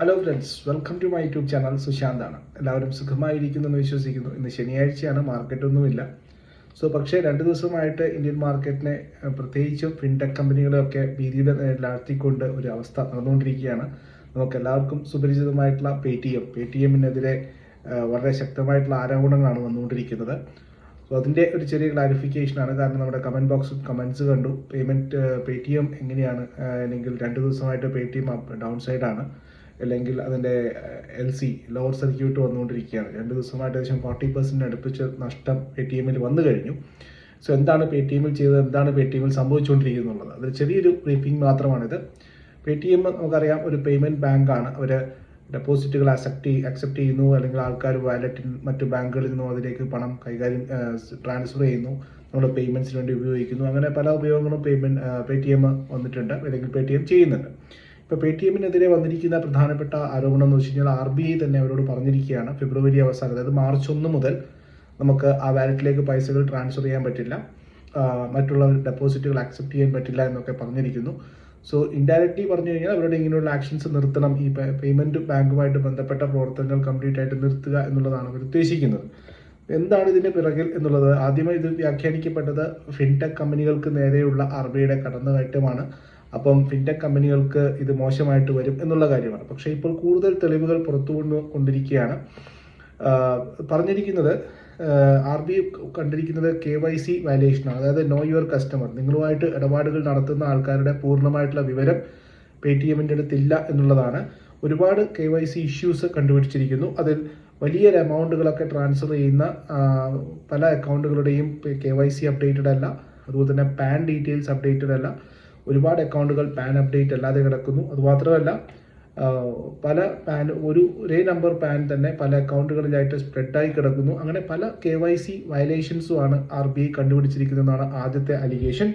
Hello friends welcome to my YouTube channel സുശാന്താണ് എല്ലാവരും സുഖമായിരിക്കുന്നു എന്ന് വിശ്വസിക്കുന്നു. ഇന്ന് ശനിയാഴ്ചയാണ് മാർക്കറ്റൊന്നുമില്ല സോ പക്ഷേ രണ്ട് ദിവസമായിട്ട് ഇന്ത്യൻ മാർക്കറ്റിനെ പ്രത്യേകിച്ചും ഫിൻടെക് കമ്പനികളെയൊക്കെ ഭീതിയുടെ നേരിലാഴ്ത്തിക്കൊണ്ട് ഒരു അവസ്ഥ നടന്നുകൊണ്ടിരിക്കുകയാണ്. നമുക്ക് എല്ലാവർക്കും സുപരിചിതമായിട്ടുള്ള പേ ടി എം പേ ടി എമ്മിനെതിരെ വളരെ ശക്തമായിട്ടുള്ള ആരോപണങ്ങളാണ് വന്നുകൊണ്ടിരിക്കുന്നത്. സോ അതിന്റെ ഒരു ചെറിയ ക്ലാരിഫിക്കേഷനാണ് കാരണം നമ്മുടെ കമന്റ് ബോക്സിൽ കമൻസ് കണ്ടു. പേയ്മെന്റ് പേ ടി എം എങ്ങനെയാണ് അല്ലെങ്കിൽ രണ്ട് ദിവസമായിട്ട് പേ ടി എം ഡൗൺ സൈഡാണ് അല്ലെങ്കിൽ അതിന്റെ എൽ സി ലോവർ സർക്യൂട്ട് വന്നുകൊണ്ടിരിക്കുകയാണ്. രണ്ട് ദിവസമായിട്ട് ഏകദേശം ഫോർട്ടി പെർസെന്റ് അടുപ്പിച്ച് നഷ്ടം പേ ടി എമ്മിൽ വന്നു കഴിഞ്ഞു. സോ എന്താണ് പേ ടി എമ്മിൽ ചെയ്തത്? എന്താണ് പേ ടി എമ്മിൽ സംഭവിച്ചുകൊണ്ടിരിക്കുന്നത് എന്നുള്ളത് അതൊരു ചെറിയൊരു ബ്രീഫിംഗ് മാത്രമാണിത്. പേ ടി എം നമുക്കറിയാം ഒരു പേയ്മെന്റ് ബാങ്കാണ് അവർ ഡെപ്പോസിറ്റുകൾ അക്സെപ്റ്റ് അക്സെപ്റ്റ് ചെയ്യുന്നു. അല്ലെങ്കിൽ ആൾക്കാർ വാലറ്റിൽ മറ്റു ബാങ്കുകളിൽ നിന്നും അതിലേക്ക് പണം കൈകാര്യം ട്രാൻസ്ഫർ ചെയ്യുന്നു. നമ്മുടെ പേയ്മെന്റ്സിന് വേണ്ടി ഉപയോഗിക്കുന്നു. അങ്ങനെ പല ഉപയോഗങ്ങളും പേയ്മെന്റ് പേ ടി എം വന്നിട്ടുണ്ട്. അല്ലെങ്കിൽ പേ ടി എം ചെയ്യുന്നുണ്ട്. ഇപ്പോൾ പേ ടി എമ്മിനെതിരെ വന്നിരിക്കുന്ന പ്രധാനപ്പെട്ട ആരോപണം എന്ന് വെച്ച് കഴിഞ്ഞാൽ ആർ ബി ഐ തന്നെ അവരോട് പറഞ്ഞിരിക്കുകയാണ്. ഫെബ്രുവരി അവസാനം അതായത് മാർച്ച് ഒന്ന് മുതൽ നമുക്ക് ആ വാലറ്റിലേക്ക് പൈസകൾ ട്രാൻസ്ഫർ ചെയ്യാൻ പറ്റില്ല. മറ്റുള്ള ഡെപ്പോസിറ്റുകൾ അക്സെപ്റ്റ് ചെയ്യാൻ പറ്റില്ല എന്നൊക്കെ പറഞ്ഞിരിക്കുന്നു. സോ ഇൻഡയറക്റ്റ്ലി പറഞ്ഞു കഴിഞ്ഞാൽ അവരുടെ ഇങ്ങനെയുള്ള ആക്ഷൻസ് നിർത്തണം. ഈ പേയ്മെന്റ് ബാങ്കുമായിട്ട് ബന്ധപ്പെട്ട പ്രവർത്തനങ്ങൾ കംപ്ലീറ്റ് ആയിട്ട് നിർത്തുക എന്നുള്ളതാണ് അവർ ഉദ്ദേശിക്കുന്നത്. എന്താണ് ഇതിന്റെ പിറകിൽ എന്നുള്ളത്? ആദ്യമായി ഇത് വ്യാഖ്യാനിക്കപ്പെട്ടത് ഫിൻടെക് കമ്പനികൾക്ക് നേരെയുള്ള ആർ ബി ഐയുടെ കടന്നുകയറ്റമാണ്. അപ്പം ഫിൻടെക് കമ്പനികൾക്ക് ഇത് മോശമായിട്ട് വരും എന്നുള്ള കാര്യമാണ്. പക്ഷേ ഇപ്പോൾ കൂടുതൽ തെളിവുകൾ പുറത്തു കൊണ്ടുകൊണ്ടിരിക്കുകയാണ് പറഞ്ഞിരിക്കുന്നത് ആർ ബി കണ്ടിരിക്കുന്നത് കെ വൈ സി വാല്യുവേഷനാണ് അതായത് നോ യുവർ കസ്റ്റമർ നിങ്ങളുമായിട്ട് ഇടപാടുകൾ നടത്തുന്ന ആൾക്കാരുടെ പൂർണമായിട്ടുള്ള വിവരം പേ ടി എമ്മിന്റെ അടുത്തില്ല എന്നുള്ളതാണ്. ഒരുപാട് കെ വൈ സി ഇഷ്യൂസ് കണ്ടുപിടിച്ചിരിക്കുന്നു. അതിൽ വലിയൊരു എമൗണ്ടുകളൊക്കെ ട്രാൻസ്ഫർ ചെയ്യുന്ന പല അക്കൗണ്ടുകളുടെയും കെ വൈ സി അപ്ഡേറ്റഡ് അല്ല. അതുപോലെ തന്നെ പാൻ ഡീറ്റെയിൽസ് അപ്ഡേറ്റഡ് അല്ല. ഒരുപാട് അക്കൗണ്ടുകൾ പാൻ അപ്ഡേറ്റ് അല്ലാതെ കിടക്കുന്നു. അതുമാത്രമല്ല മാത്രമല്ല പല പാൻ ഒരു ഒരേ നമ്പർ പാൻ തന്നെ പല അക്കൗണ്ടുകളിലായിട്ട് സ്പ്രെഡായി കിടക്കുന്നു. അങ്ങനെ പല കെ വൈ സി വയലേഷൻസുമാണ് ആർ ബി ഐ കണ്ടുപിടിച്ചിരിക്കുന്നതെന്നാണ് ആദ്യത്തെ അലിഗേഷൻ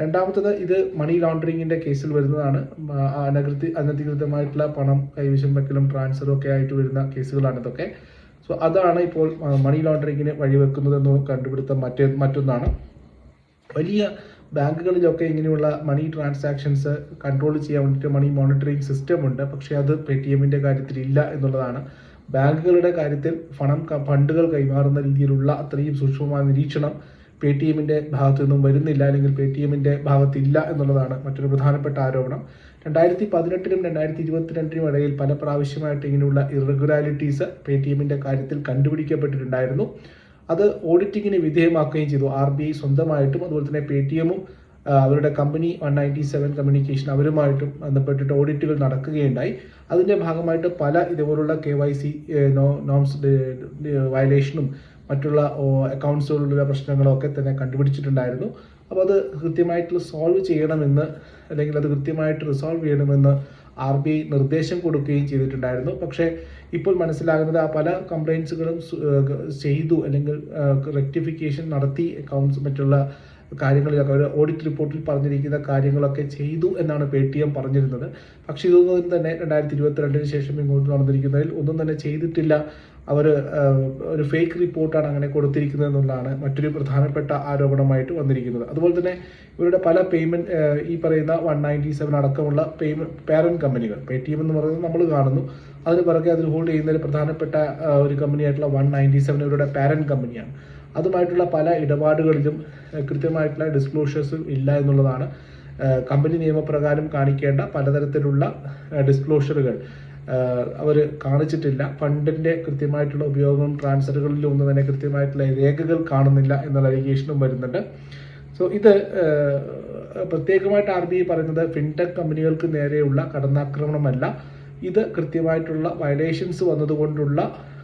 രണ്ടാമത്തത് ഇത് മണി ലോണ്ടറിങ്ങിന്റെ കേസിൽ വരുന്നതാണ്. അനകൃതി അനധികൃത അനധികൃതമായിട്ടുള്ള പണം കൈവശം വെക്കലും ട്രാൻസ്ഫറും ഒക്കെ ആയിട്ട് വരുന്ന കേസുകളാണ് ഇതൊക്കെ. സോ അതാണ് ഇപ്പോൾ മണി ലോണ്ടറിങ്ങിന് വഴിവെക്കുന്നതെന്ന് കണ്ടുപിടുത്തം മറ്റേ മറ്റൊന്നാണ്. വലിയ ബാങ്കുകളിലൊക്കെ ഇങ്ങനെയുള്ള മണി ട്രാൻസാക്ഷൻസ് കൺട്രോൾ ചെയ്യാൻ വേണ്ടിയിട്ട് മണി മോണിറ്ററിംഗ് സിസ്റ്റം ഉണ്ട്. പക്ഷേ അത് പേ ടി എമ്മിന്റെ കാര്യത്തിൽ ഇല്ല എന്നുള്ളതാണ്. ബാങ്കുകളുടെ കാര്യത്തിൽ പണം ഫണ്ടുകൾ കൈമാറുന്ന രീതിയിലുള്ള അത്രയും സൂക്ഷ്മമായ നിരീക്ഷണം പേ ടി എമ്മിന്റെ ഭാഗത്തു നിന്നും വരുന്നില്ല അല്ലെങ്കിൽ പേ ടി എമ്മിന്റെ ഭാഗത്തില്ല എന്നുള്ളതാണ് മറ്റൊരു പ്രധാനപ്പെട്ട ആരോപണം. രണ്ടായിരത്തി പതിനെട്ടിനും രണ്ടായിരത്തി ഇരുപത്തിരണ്ടിനും ഇടയിൽ പല പ്രാവശ്യമായിട്ട് ഇങ്ങനെയുള്ള ഇറഗുലാരിറ്റീസ് പേ ടി എമ്മിന്റെ കാര്യത്തിൽ കണ്ടുപിടിക്കപ്പെട്ടിട്ടുണ്ടായിരുന്നു. അത് ഓഡിറ്റിങ്ങിന് വിധേയമാക്കുകയും ചെയ്തു. ആർ ബി ഐ സ്വന്തമായിട്ടും അതുപോലെ തന്നെ പേ ടി എമ്മും അവരുടെ company one ninety seven communication അവരുമായിട്ടും ബന്ധപ്പെട്ടിട്ട് ഓഡിറ്റുകൾ നടക്കുകയുണ്ടായി. അതിന്റെ ഭാഗമായിട്ട് പല ഇതുപോലുള്ള കെ വൈ സി നോംസ് വയലേഷനും മറ്റുള്ള അക്കൗണ്ട്സുകളിലുള്ള പ്രശ്നങ്ങളൊക്കെ തന്നെ കണ്ടുപിടിച്ചിട്ടുണ്ടായിരുന്നു. അപ്പോൾ അത് കൃത്യമായിട്ട് സോൾവ് ചെയ്യണമെന്ന് അല്ലെങ്കിൽ അത് കൃത്യമായിട്ട് റിസോൾവ് ചെയ്യണമെന്ന് ആർ ബി ഐ നിർദ്ദേശം കൊടുക്കുകയും ചെയ്തിട്ടുണ്ടായിരുന്നു. പക്ഷേ ഇപ്പോൾ മനസ്സിലാകുന്നത് ആ പല കംപ്ലയിൻസുകളും ചെയ്തു അല്ലെങ്കിൽ റെക്ടിഫിക്കേഷൻ നടത്തി അക്കൗണ്ട്സ് മറ്റുള്ള കാര്യങ്ങളിലൊക്കെ അവർ ഓഡിറ്റ് റിപ്പോർട്ടിൽ പറഞ്ഞിരിക്കുന്ന കാര്യങ്ങളൊക്കെ ചെയ്തു എന്നാണ് പേ ടി എം പറഞ്ഞിരുന്നത്. പക്ഷേ ഇതൊന്നും തന്നെ രണ്ടായിരത്തി ഇരുപത്തിരണ്ടിന് ശേഷം ഇങ്ങോട്ട് നടന്നിരിക്കുന്നതിൽ ഒന്നും തന്നെ ചെയ്തിട്ടില്ല അവർ ഒരു ഫേക്ക് റിപ്പോർട്ടാണ് അങ്ങനെ കൊടുത്തിരിക്കുന്നത് എന്നുള്ളതാണ് മറ്റൊരു പ്രധാനപ്പെട്ട ആരോപണമായിട്ട് വന്നിരിക്കുന്നത്. അതുപോലെ തന്നെ ഇവരുടെ പല പേയ്മെന്റ് ഈ പറയുന്ന വൺ നയന്റി സെവൻ അടക്കമുള്ള പേയ്മെന്റ് പാരന്റ് കമ്പനികൾ പേ ടി എം എന്ന് പറയുന്നത് നമ്മൾ കാണുന്നു. അതിന് പുറകെ അതിൽ ഹോൾഡ് ചെയ്യുന്ന ഒരു പ്രധാനപ്പെട്ട ഒരു കമ്പനിയായിട്ടുള്ള വൺ നയന്റി സെവൻ ഇവരുടെ പാരന്റ് കമ്പനിയാണ് അതുമായിട്ടുള്ള പല ഇടപാടുകളിലും കൃത്യമായിട്ടുള്ള ഡിസ്ക്ലോഷേഴ്സ് ഇല്ല എന്നുള്ളതാണ് കമ്പനി നിയമപ്രകാരം കാണിക്കേണ്ട പലതരത്തിലുള്ള ഡിസ്ക്ലോഷറുകൾ അവർ കാണിച്ചിട്ടില്ല. ഫണ്ടിന്റെ കൃത്യമായിട്ടുള്ള ഉപയോഗം ട്രാൻസ്ഫറുകളിലും ഒന്നും തന്നെ കൃത്യമായിട്ടുള്ള രേഖകൾ കാണുന്നില്ല എന്നുള്ള അലിഗേഷനും വരുന്നുണ്ട്. സോ ഇത് പ്രത്യേകമായിട്ട് ആർ ബി ഐ പറയുന്നത് ഫിൻടെക് കമ്പനികൾക്ക് നേരെയുള്ള കടന്നാക്രമണമല്ല. ഇത് കൃത്യമായിട്ടുള്ള വയലേഷൻസ് വന്നതുകൊണ്ടുള്ള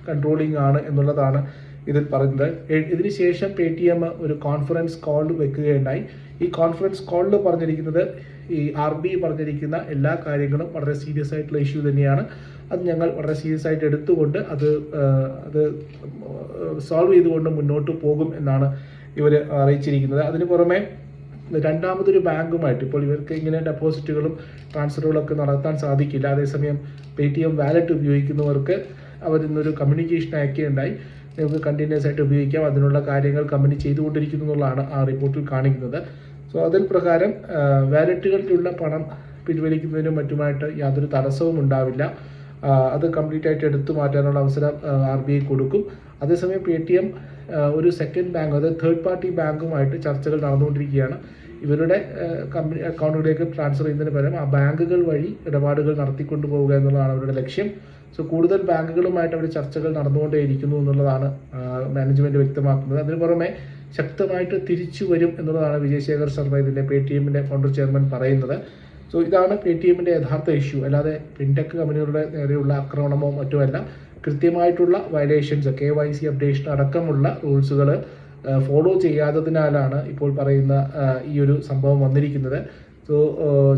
കൺട്രോളിംഗ് ആണ് എന്നുള്ളതാണ് ഇതിൽ പറയുന്നത്. ഇതിനുശേഷം പേ ടി എം ഒരു കോൺഫറൻസ് കോൾ വെക്കുകയുണ്ടായി. ഈ കോൺഫറൻസ് കോളിൽ പറഞ്ഞിരിക്കുന്നത് ഈ ആർ ബി പറഞ്ഞിരിക്കുന്ന എല്ലാ കാര്യങ്ങളും വളരെ സീരിയസ് ആയിട്ടുള്ള ഇഷ്യൂ തന്നെയാണ്. അത് ഞങ്ങൾ വളരെ സീരിയസ് ആയിട്ട് എടുത്തുകൊണ്ട് അത് അത് സോൾവ് ചെയ്തുകൊണ്ട് മുന്നോട്ട് പോകും എന്നാണ് ഇവർ അറിയിച്ചിരിക്കുന്നത്. അതിന് പുറമെ രണ്ടാമതൊരു ബാങ്കുമായിട്ട് ഇപ്പോൾ ഇവർക്ക് ഇങ്ങനെ ഡെപ്പോസിറ്റുകളും ട്രാൻസ്ഫറുകളൊക്കെ നടത്താൻ സാധിക്കില്ല. അതേസമയം പേ ടി എം വാലറ്റ് ഉപയോഗിക്കുന്നവർക്ക് അവർ ഇന്നൊരു കമ്മ്യൂണിക്കേഷൻ അയക്കുകയുണ്ടായി നിങ്ങൾക്ക് കണ്ടിന്യൂസ് ആയിട്ട് ഉപയോഗിക്കാം. അതിനുള്ള കാര്യങ്ങൾ കമ്പനി ചെയ്തുകൊണ്ടിരിക്കുന്നു എന്നുള്ളതാണ് ആ റിപ്പോർട്ടിൽ കാണിക്കുന്നത്. സോ അതിൽ പ്രകാരം വാലറ്റുകളിലുള്ള പണം പിൻവലിക്കുന്നതിനും മറ്റുമായിട്ട് യാതൊരു തടസ്സവും ഉണ്ടാവില്ല. അത് കംപ്ലീറ്റ് ആയിട്ട് എടുത്തു മാറ്റാനുള്ള അവസരം ആർ ബി ഐ കൊടുക്കും. അതേസമയം പേ ടി എം ഒരു സെക്കൻഡ് ബാങ്ക് അതായത് തേർഡ് പാർട്ടി ബാങ്കുമായിട്ട് ചർച്ചകൾ നടന്നുകൊണ്ടിരിക്കുകയാണ്. ഇവരുടെ കമ്പനി അക്കൗണ്ടുകളിലേക്ക് ട്രാൻസ്ഫർ ചെയ്യുന്നതിന് പകരം ആ ബാങ്കുകൾ വഴി ഇടപാടുകൾ നടത്തിക്കൊണ്ടു പോവുക എന്നുള്ളതാണ് അവരുടെ ലക്ഷ്യം. സോ കൂടുതൽ ബാങ്കുകളുമായിട്ട് അവർ ചർച്ചകൾ നടന്നുകൊണ്ടേയിരിക്കുന്നു എന്നുള്ളതാണ് മാനേജ്മെന്റ് വ്യക്തമാക്കുന്നത്. അതിന് പുറമെ ശക്തമായിട്ട് തിരിച്ചു വരും എന്നുള്ളതാണ് വിജയശേഖർ ശർമ്മ ഇതിന്റെ പേ ടി എമ്മിന്റെ ഫൗണ്ടർ ചെയർമാൻ പറയുന്നത്. സോ ഇതാണ് പേ ടി എമ്മിന്റെ യഥാർത്ഥ ഇഷ്യൂ അല്ലാതെ ഫിൻടെക് കമ്പനികളുടെ നേരെയുള്ള ആക്രമണമോ മറ്റുമല്ല. കൃത്യമായിട്ടുള്ള violations K Y C updation അടക്കമുള്ള റൂൾസുകൾ ഫോളോ ചെയ്യാത്തതിനാലാണ് ഇപ്പോൾ പറയുന്ന ഈ ഒരു സംഭവം വന്നിരിക്കുന്നത്. സോ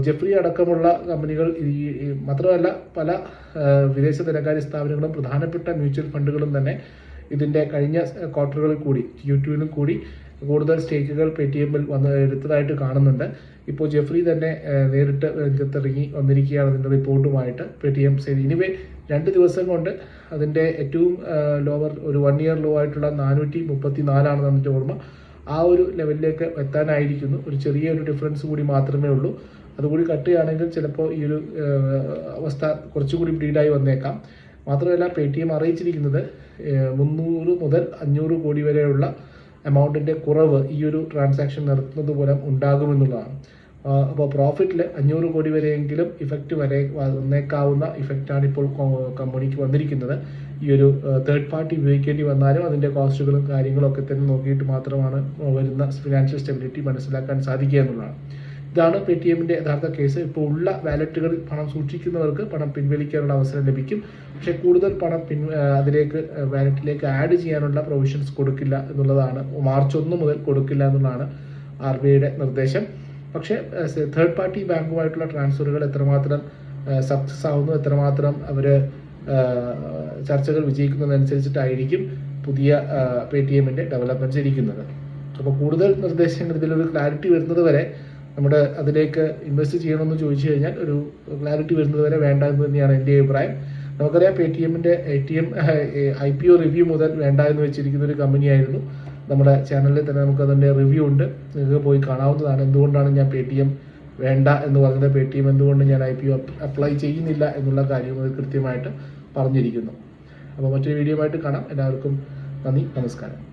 ജെഫ്രി അടക്കമുള്ള കമ്പനികൾ ഈ മാത്രമല്ല പല വിദേശ ധനകാര്യ സ്ഥാപനങ്ങളും പ്രധാനപ്പെട്ട മ്യൂച്വൽ ഫണ്ടുകളും തന്നെ ഇതിന്റെ കഴിഞ്ഞ ക്വാർട്ടറുകളിൽ കൂടി ടുവിലും കൂടി കൂടുതൽ സ്റ്റേക്കുകൾ പേ ടി എമ്മിൽ വന്ന് എടുത്തതായിട്ട് കാണുന്നുണ്ട്. ഇപ്പോൾ ജെഫ്രി തന്നെ നേരിട്ട് രംഗത്തിറങ്ങി വന്നിരിക്കുകയാണ് അതിന്റെ റിപ്പോർട്ടുമായിട്ട് പേ ടി എം സെയിൽ ഇനിവേ രണ്ട് ദിവസം കൊണ്ട് അതിന്റെ ഏറ്റവും ലോവർ ഒരു വൺ ഇയർ ലോ ആയിട്ടുള്ള നാനൂറ്റി മുപ്പത്തി നാലാണ് എന്റെ ഓർമ്മ. ആ ഒരു ലെവലിലേക്ക് എത്താനായിരിക്കുന്നു. ഒരു ചെറിയ ഒരു ഡിഫറൻസ് കൂടി മാത്രമേ ഉള്ളൂ. അതുകൂടി കട്ട് ചെയ്യുകയാണെങ്കിൽ ചിലപ്പോൾ ഈ ഒരു അവസ്ഥ കുറച്ചുകൂടി ബ്രീഡായി വന്നേക്കാം. മാത്രമല്ല പേ ടി എം അറിയിച്ചിരിക്കുന്നത് മുന്നൂറ് മുതൽ അഞ്ഞൂറ് കോടി വരെയുള്ള എമൗണ്ടിന്റെ കുറവ് ഈ ഒരു ട്രാൻസാക്ഷൻ നടത്തുന്നത് മൂലം ഉണ്ടാകുമെന്നുള്ളതാണ്. അപ്പോൾ പ്രോഫിറ്റിൽ അഞ്ഞൂറ് കോടി വരെയെങ്കിലും ഇഫക്റ്റ് വരെ വന്നേക്കാവുന്ന ഇഫക്റ്റാണ് ഇപ്പോൾ കമ്പനിക്ക് വന്നിരിക്കുന്നത്. ഈ ഒരു തേർഡ് പാർട്ടി ഉപയോഗിക്കേണ്ടി വന്നാലും അതിന്റെ കോസ്റ്റുകളും കാര്യങ്ങളും ഒക്കെ തന്നെ നോക്കിയിട്ട് മാത്രമാണ് വരുന്ന ഫിനാൻഷ്യൽ സ്റ്റെബിലിറ്റി മനസ്സിലാക്കാൻ സാധിക്കുക എന്നുള്ളതാണ്. ഇതാണ് പേ ടി എമ്മിന്റെ യഥാർത്ഥ കേസ് ഇപ്പോൾ ഉള്ള വാലറ്റുകളിൽ പണം സൂക്ഷിക്കുന്നവർക്ക് പണം പിൻവലിക്കാനുള്ള അവസരം ലഭിക്കും. പക്ഷേ കൂടുതൽ പണം പിൻ അതിലേക്ക് വാലറ്റിലേക്ക് ആഡ് ചെയ്യാനുള്ള പ്രൊവിഷൻസ് കൊടുക്കില്ല എന്നുള്ളതാണ്. മാർച്ച് ഒന്ന് മുതൽ കൊടുക്കില്ല എന്നുള്ളതാണ് ആർ ബി ഐയുടെ നിർദ്ദേശം. പക്ഷേ തേർഡ് പാർട്ടി ബാങ്കുമായിട്ടുള്ള ട്രാൻസ്ഫറുകൾ എത്രമാത്രം സക്സസ് ആവുന്നു എത്രമാത്രം അവർ ചർച്ചകൾ വിജയിക്കുന്നതനുസരിച്ചിട്ടായിരിക്കും പുതിയ പേ ടി എമ്മിന്റെ ഡെവലപ്മെന്റ്സ് ഇരിക്കുന്നത്. അപ്പോൾ കൂടുതൽ നിർദ്ദേശങ്ങൾ ഇതിലൊരു ക്ലാരിറ്റി വരുന്നത് വരെ നമ്മുടെ അതിലേക്ക് ഇൻവെസ്റ്റ് ചെയ്യണമെന്ന് ചോദിച്ചു കഴിഞ്ഞാൽ ഒരു ക്ലാരിറ്റി വരുന്നത് വരെ വേണ്ട എന്ന് തന്നെയാണ് എന്റെ അഭിപ്രായം. നമുക്കറിയാം പേ ടി എമ്മിന്റെ A T M I P O review മുതൽ വേണ്ട എന്ന് വെച്ചിരിക്കുന്ന ഒരു കമ്പനിയായിരുന്നു നമ്മുടെ ചാനലിൽ തന്നെ നമുക്ക് അതിന്റെ റിവ്യൂ ഉണ്ട്. നിങ്ങൾക്ക് പോയി കാണാവുന്നതാണ്. എന്തുകൊണ്ടാണ് ഞാൻ പേ ടി എം വേണ്ട എന്ന് പറഞ്ഞത്? പേ ടി എം എന്തുകൊണ്ട് ഞാൻ ഐ പി ഒ അപ്ലൈ ചെയ്യുന്നില്ല എന്നുള്ള കാര്യം കൃത്യമായിട്ട് പറഞ്ഞിരിക്കുന്നു. അപ്പോൾ മറ്റൊരു വീഡിയോ ആയിട്ട് കാണാം. എല്ലാവർക്കും നന്ദി. നമസ്കാരം.